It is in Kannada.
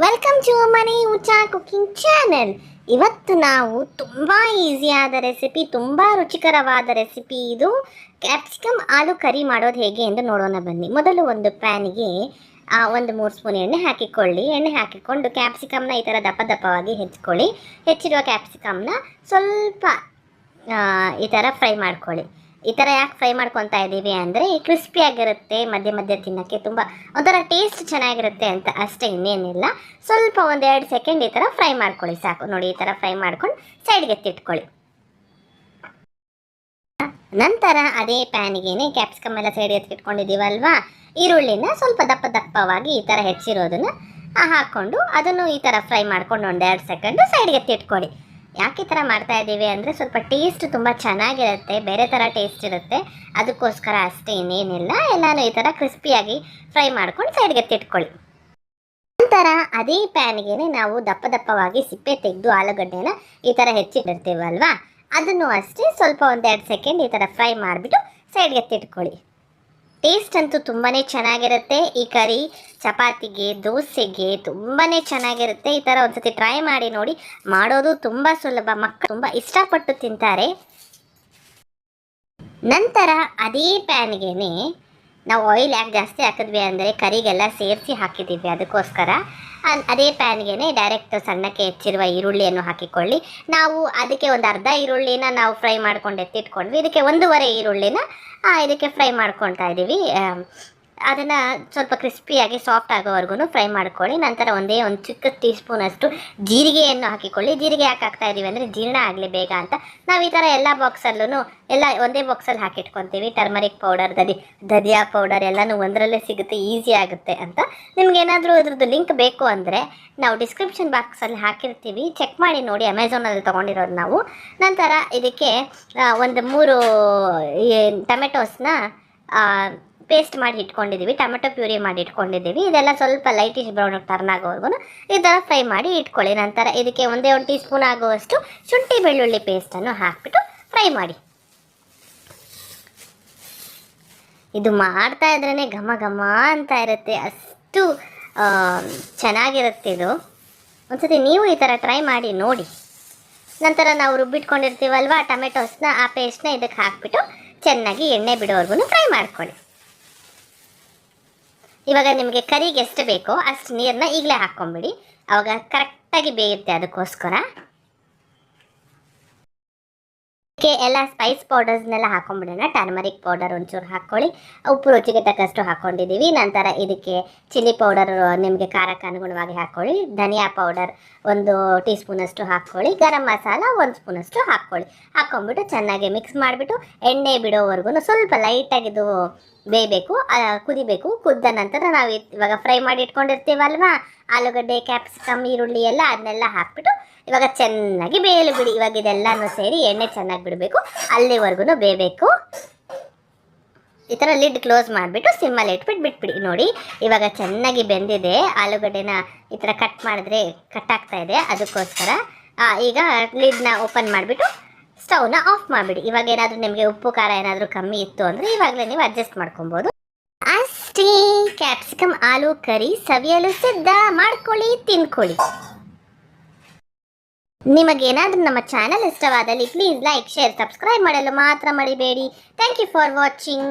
ವೆಲ್ಕಮ್ ಟು ಮನಿ ಉಚಾ ಕುಕಿಂಗ್ ಚಾನೆಲ್ ಇವತ್ತು ನಾವು ತುಂಬ ಈಸಿಯಾದ ರೆಸಿಪಿ ತುಂಬ ರುಚಿಕರವಾದ ರೆಸಿಪಿ ಇದು. ಕ್ಯಾಪ್ಸಿಕಮ್ ಆಲೂ ಕರಿ ಮಾಡೋದು ಹೇಗೆ ಎಂದು ನೋಡೋಣ ಬನ್ನಿ. ಮೊದಲು ಒಂದು ಪ್ಯಾನಿಗೆ ಒಂದು ಮೂರು ಸ್ಪೂನ್ ಎಣ್ಣೆ ಹಾಕಿಕೊಳ್ಳಿ. ಎಣ್ಣೆ ಹಾಕಿಕೊಂಡು ಕ್ಯಾಪ್ಸಿಕಮ್ನ ಈ ಥರ ದಪ್ಪ ದಪ್ಪವಾಗಿ ಹೆಚ್ಚಿಕೊಳ್ಳಿ. ಹೆಚ್ಚಿರುವ ಕ್ಯಾಪ್ಸಿಕಮ್ನ ಸ್ವಲ್ಪ ಈ ಥರ ಫ್ರೈ ಮಾಡ್ಕೊಳ್ಳಿ. ಈ ಥರ ಯಾಕೆ ಫ್ರೈ ಮಾಡ್ಕೊತಾ ಇದ್ದೀವಿ ಅಂದರೆ ಕ್ರಿಸ್ಪಿಯಾಗಿರುತ್ತೆ ಮಧ್ಯೆ ಮಧ್ಯೆ ತಿನ್ನೋಕ್ಕೆ ತುಂಬ ಒಂಥರ ಟೇಸ್ಟ್ ಚೆನ್ನಾಗಿರುತ್ತೆ ಅಂತ ಅಷ್ಟೇ ಇನ್ನೇನಿಲ್ಲ. ಸ್ವಲ್ಪ ಒಂದೆರಡು ಸೆಕೆಂಡ್ ಈ ಥರ ಫ್ರೈ ಮಾಡ್ಕೊಳ್ಳಿ ಸಾಕು. ನೋಡಿ ಈ ಥರ ಫ್ರೈ ಮಾಡ್ಕೊಂಡು ಸೈಡ್ಗೆ ತಿಟ್ಕೊಳ್ಳಿ. ನಂತರ ಅದೇ ಪ್ಯಾನಿಗೇನೆ ಕ್ಯಾಪ್ಸಿಕಮ್ ಎಲ್ಲ ಸೈಡ್ ಎತ್ತಿಟ್ಕೊಂಡಿದ್ದೀವಲ್ವಾ ಈರುಳ್ಳಿನ ಸ್ವಲ್ಪ ದಪ್ಪ ದಪ್ಪವಾಗಿ ಈ ಥರ ಹೆಚ್ಚಿರೋದನ್ನು ಹಾಕ್ಕೊಂಡು ಅದನ್ನು ಈ ಥರ ಫ್ರೈ ಮಾಡ್ಕೊಂಡು ಒಂದೆರಡು ಸೆಕೆಂಡು ಸೈಡ್ಗೆ ಎತ್ತಿಟ್ಕೊಳ್ಳಿ ಯಾಕೆ ಈ ಥರ ಮಾಡ್ತಾ ಇದ್ದೀವಿ ಅಂದರೆ ಸ್ವಲ್ಪ ಟೇಸ್ಟ್ ತುಂಬ ಚೆನ್ನಾಗಿರುತ್ತೆ, ಬೇರೆ ಥರ ಟೇಸ್ಟ್ ಇರುತ್ತೆ. ಅದಕ್ಕೋಸ್ಕರ ಅಷ್ಟೇ ಇನ್ನೇನಿಲ್ಲ. ಎಲ್ಲಾನು ಈ ಥರ ಕ್ರಿಸ್ಪಿಯಾಗಿ ಫ್ರೈ ಮಾಡ್ಕೊಂಡು ಸೈಡ್ಗೆ ತಿಟ್ಕೊಳ್ಳಿ. ನಂತರ ಅದೇ ಪ್ಯಾನ್ಗೆ ನಾವು ದಪ್ಪ ದಪ್ಪವಾಗಿ ಸಿಪ್ಪೆ ತೆಗೆದು ಆಲೂಗಡ್ಡೆನ ಈ ಥರ ಹೆಚ್ಚಿಟ್ಟಿರ್ತೀವಲ್ವಾ? ಅದನ್ನು ಅಷ್ಟೇ ಸ್ವಲ್ಪ ಒಂದೆರಡು ಸೆಕೆಂಡ್ ಈ ಥರ ಫ್ರೈ ಮಾಡಿಬಿಟ್ಟು ಸೈಡ್ಗೆ ಎತ್ತಿಟ್ಕೊಳ್ಳಿ ಟೇಸ್ಟ್ ಅಂತೂ ತುಂಬಾ ಚೆನ್ನಾಗಿರುತ್ತೆ. ಈ ಕರಿ, ಚಪಾತಿಗೆ, ದೋಸೆಗೆ ತುಂಬಾ ಚೆನ್ನಾಗಿರುತ್ತೆ. ಈ ಥರ ಒಂದ್ಸತಿ ಟ್ರೈ ಮಾಡಿ ನೋಡಿ. ಮಾಡೋದು ತುಂಬ ಸುಲಭ. ಮಕ್ಕಳು ತುಂಬ ಇಷ್ಟಪಟ್ಟು ತಿಂತಾರೆ. ನಂತರ ಅದೇ ಪ್ಯಾನ್ಗೆನೆ ನಾವು ಆಯಿಲ್ ಯಾಕೆ ಜಾಸ್ತಿ ಹಾಕಿದ್ವಿ ಅಂದರೆ ಕರಿಗೆಲ್ಲ ಸೇರಿಸಿ ಹಾಕಿದ್ದೀವಿ ಅದಕ್ಕೋಸ್ಕರ. ಅದೇ ಪ್ಯಾನ್ಗೆ ಡೈರೆಕ್ಟ್ ಸಣ್ಣಕ್ಕೆ ಹೆಚ್ಚಿರುವ ಈರುಳ್ಳಿಯನ್ನು ಹಾಕಿಕೊಳ್ಳಿ. ನಾವು ಅದಕ್ಕೆ ಒಂದು ಅರ್ಧ ಈರುಳ್ಳಿನ ನಾವು ಫ್ರೈ ಮಾಡ್ಕೊಂಡು ಎತ್ತಿಟ್ಕೊಂಡ್ವಿ. ಇದಕ್ಕೆ ಒಂದೂವರೆ ಈರುಳ್ಳಿನ ಇದಕ್ಕೆ ಫ್ರೈ ಮಾಡ್ಕೊಳ್ತಾ ಇದ್ದೀವಿ ಅದನ್ನು ಸ್ವಲ್ಪ ಕ್ರಿಸ್ಪಿಯಾಗಿ ಸಾಫ್ಟ್ ಆಗೋವರೆಗೂ ಫ್ರೈ ಮಾಡ್ಕೊಳ್ಳಿ. ನಂತರ ಒಂದೇ ಒಂದು ಚಿಕ್ಕ ಟೀ ಸ್ಪೂನಷ್ಟು ಜೀರಿಗೆಯನ್ನು ಹಾಕಿಕೊಳ್ಳಿ. ಜೀರಿಗೆ ಯಾಕೆ ಹಾಕ್ತಾ ಇದ್ದೀವಿ ಅಂದರೆ ಜೀರ್ಣ ಆಗಲಿ ಬೇಗ ಅಂತ. ನಾವು ಈ ಥರ ಎಲ್ಲ ಬಾಕ್ಸಲ್ಲೂ ಎಲ್ಲ ಒಂದೇ ಬಾಕ್ಸಲ್ಲಿ ಹಾಕಿಟ್ಕೊತೀವಿ. ಟರ್ಮರಿಕ್ ಪೌಡರ್ ದದಿ ಧನಿಯಾ ಪೌಡರ್ ಎಲ್ಲನೂ ಒಂದರಲ್ಲೇ ಸಿಗುತ್ತೆ ಈಸಿ ಆಗುತ್ತೆ ಅಂತ. ನಿಮ್ಗೇನಾದರೂ ಇದ್ರದ್ದು ಲಿಂಕ್ ಬೇಕು ಅಂದರೆ ನಾವು ಡಿಸ್ಕ್ರಿಪ್ಷನ್ ಬಾಕ್ಸಲ್ಲಿ ಹಾಕಿರ್ತೀವಿ. ಚೆಕ್ ಮಾಡಿ ನೋಡಿ ಅಮೆಝಾನಲ್ಲಿ ತೊಗೊಂಡಿರೋದು ನಾವು. ನಂತರ ಇದಕ್ಕೆ ಒಂದು ಮೂರು ಟೊಮೆಟೊಸ್ನ ಪೇಸ್ಟ್ ಮಾಡಿ ಇಟ್ಕೊಂಡಿದ್ದೀವಿ, ಟೊಮೆಟೊ ಪ್ಯೂರಿ ಮಾಡಿ ಇಟ್ಕೊಂಡಿದ್ದೀವಿ. ಇದೆಲ್ಲ ಸ್ವಲ್ಪ ಲೈಟಿಶ್ ಬ್ರೌನ್ ಟರ್ನ್ ಆಗೋವರೆಗೂ ಈ ಥರ ಫ್ರೈ ಮಾಡಿ ಇಟ್ಕೊಳ್ಳಿ. ನಂತರ ಇದಕ್ಕೆ ಒಂದೇ ಒಂದು ಟೀ ಸ್ಪೂನ್ ಆಗುವಷ್ಟು ಶುಂಠಿ ಬೆಳ್ಳುಳ್ಳಿ ಪೇಸ್ಟನ್ನು ಹಾಕಿಬಿಟ್ಟು ಫ್ರೈ ಮಾಡಿ. ಇದು ಮಾಡ್ತಾ ಇದ್ರೇ ಘಮ ಘಮ ಅಂತ ಇರುತ್ತೆ. ಅಷ್ಟು ಚೆನ್ನಾಗಿರುತ್ತೆ ಇದು. ಒಂದ್ಸತಿ ನೀವು ಈ ಥರ ಟ್ರೈ ಮಾಡಿ ನೋಡಿ. ನಂತರ ನಾವು ರುಬ್ಬಿಟ್ಕೊಂಡಿರ್ತೀವಲ್ವ ಟೊಮೆಟೊಸ್ನ, ಆ ಪೇಸ್ಟ್ನ ಇದಕ್ಕೆ ಹಾಕ್ಬಿಟ್ಟು ಚೆನ್ನಾಗಿ ಎಣ್ಣೆ ಬಿಡೋವರೆಗೂ ಫ್ರೈ ಮಾಡ್ಕೊಳ್ಳಿ. ಇವಾಗ ನಿಮಗೆ ಕರಿಗೆ ಎಷ್ಟು ಬೇಕೋ ಅಷ್ಟು ನೀರನ್ನ ಈಗಲೇ ಹಾಕ್ಕೊಂಬಿಡಿ. ಅವಾಗ ಕರೆಕ್ಟಾಗಿ ಬೇಯುತ್ತೆ ಅದಕ್ಕೋಸ್ಕರ. ಇದಕ್ಕೆ ಎಲ್ಲ ಸ್ಪೈಸ್ ಪೌಡರ್ಸ್ನೆಲ್ಲ ಹಾಕೊಂಡ್ಬಿಡೋಣ ಟರ್ಮರಿಕ್ ಪೌಡರ್ ಒಂಚೂರು ಹಾಕ್ಕೊಳ್ಳಿ. ಉಪ್ಪು ರುಚಿಗೆ ತಕ್ಕಷ್ಟು ಹಾಕ್ಕೊಂಡಿದ್ದೀವಿ ನಂತರ ಇದಕ್ಕೆ ಚಿಲ್ಲಿ ಪೌಡರ್ ನಿಮಗೆ ಖಾರಕ್ಕೆ ಅನುಗುಣವಾಗಿ ಹಾಕ್ಕೊಳ್ಳಿ. ಧನಿಯಾ ಪೌಡರ್ ಒಂದು ಟೀ ಸ್ಪೂನಷ್ಟು ಹಾಕ್ಕೊಳ್ಳಿ. ಗರಂ ಮಸಾಲ ಒಂದು ಸ್ಪೂನಷ್ಟು ಹಾಕ್ಕೊಳ್ಳಿ. ಹಾಕ್ಕೊಂಡ್ಬಿಟ್ಟು ಚೆನ್ನಾಗಿ ಮಿಕ್ಸ್ ಮಾಡಿಬಿಟ್ಟು ಎಣ್ಣೆ ಬಿಡೋವರೆಗೂ ಸ್ವಲ್ಪ ಲೈಟಾಗಿದು ಬೇಯಬೇಕು ಕುದಿಬೇಕು. ಕುದ್ದ ನಂತರ ನಾವು ಇವಾಗ ಫ್ರೈ ಮಾಡಿ ಇಟ್ಕೊಂಡಿರ್ತೀವಲ್ವಾ? ಆಲೂಗಡ್ಡೆ ಕ್ಯಾಪ್ಸಿಕಮ್ ಈರುಳ್ಳಿ ಎಲ್ಲ ಅದನ್ನೆಲ್ಲ ಹಾಕ್ಬಿಟ್ಟು ಇವಾಗ ಚೆನ್ನಾಗಿ ಬೇಯಲು ಬಿಡಿ. ಇವಾಗ ಇದೆಲ್ಲನೂ ಸೇರಿ ಎಣ್ಣೆ ಚೆನ್ನಾಗಿ ಬಿಡಬೇಕು ಅಲ್ಲಿವರೆಗೂ ಬೇಯಬೇಕು. ಈ ಥರ ಲಿಡ್ ಕ್ಲೋಸ್ ಮಾಡಿಬಿಟ್ಟು ಸಿಮ್ಮಲ್ಲಿ ಇಟ್ಬಿಟ್ಟು ಬಿಟ್ಬಿಡಿ. ನೋಡಿ, ಇವಾಗ ಚೆನ್ನಾಗಿ ಬೆಂದಿದೆ. ಆಲೂಗಡ್ಡೆನ ಈ ಥರ ಕಟ್ ಮಾಡಿದ್ರೆ ಕಟ್ ಇದೆ. ಅದಕ್ಕೋಸ್ಕರ ಈಗ ಲಿಡ್ನ ಓಪನ್ ಮಾಡಿಬಿಟ್ಟು ಸ್ಟವ್ನ ಆಫ್ ಮಾಡಿಬಿಡಿ. ಇವಾಗ ಏನಾದರೂ ನಿಮಗೆ ಉಪ್ಪು, ಖಾರ ಏನಾದರೂ ಕಮ್ಮಿ ಇತ್ತು ಅಂದರೆ ಇವಾಗಲೇ ನೀವು ಅಡ್ಜಸ್ಟ್ ಮಾಡ್ಕೊಬೋದು. ಅಷ್ಟೇ ಕ್ಯಾಪ್ಸಿಕಮ್ ಆಲೂ ಕರಿ, ಸವಿಯಲು ಸಿದ್ಧ. ಮಾಡ್ಕೊಳ್ಳಿ, ತಿನ್ಕೊಳ್ಳಿ. ನಿಮಗೇನಾದರೂ ನಮ್ಮ ಚಾನಲ್ ಇಷ್ಟವಾದಲ್ಲಿ ಪ್ಲೀಸ್ ಲೈಕ್ ಶೇರ್ ಸಬ್ಸ್ಕ್ರೈಬ್ ಮಾಡಲು ಮಾತ್ರ ಮಡಿಬೇಡಿ ಥ್ಯಾಂಕ್ ಯು ಫಾರ್ ವಾಚಿಂಗ್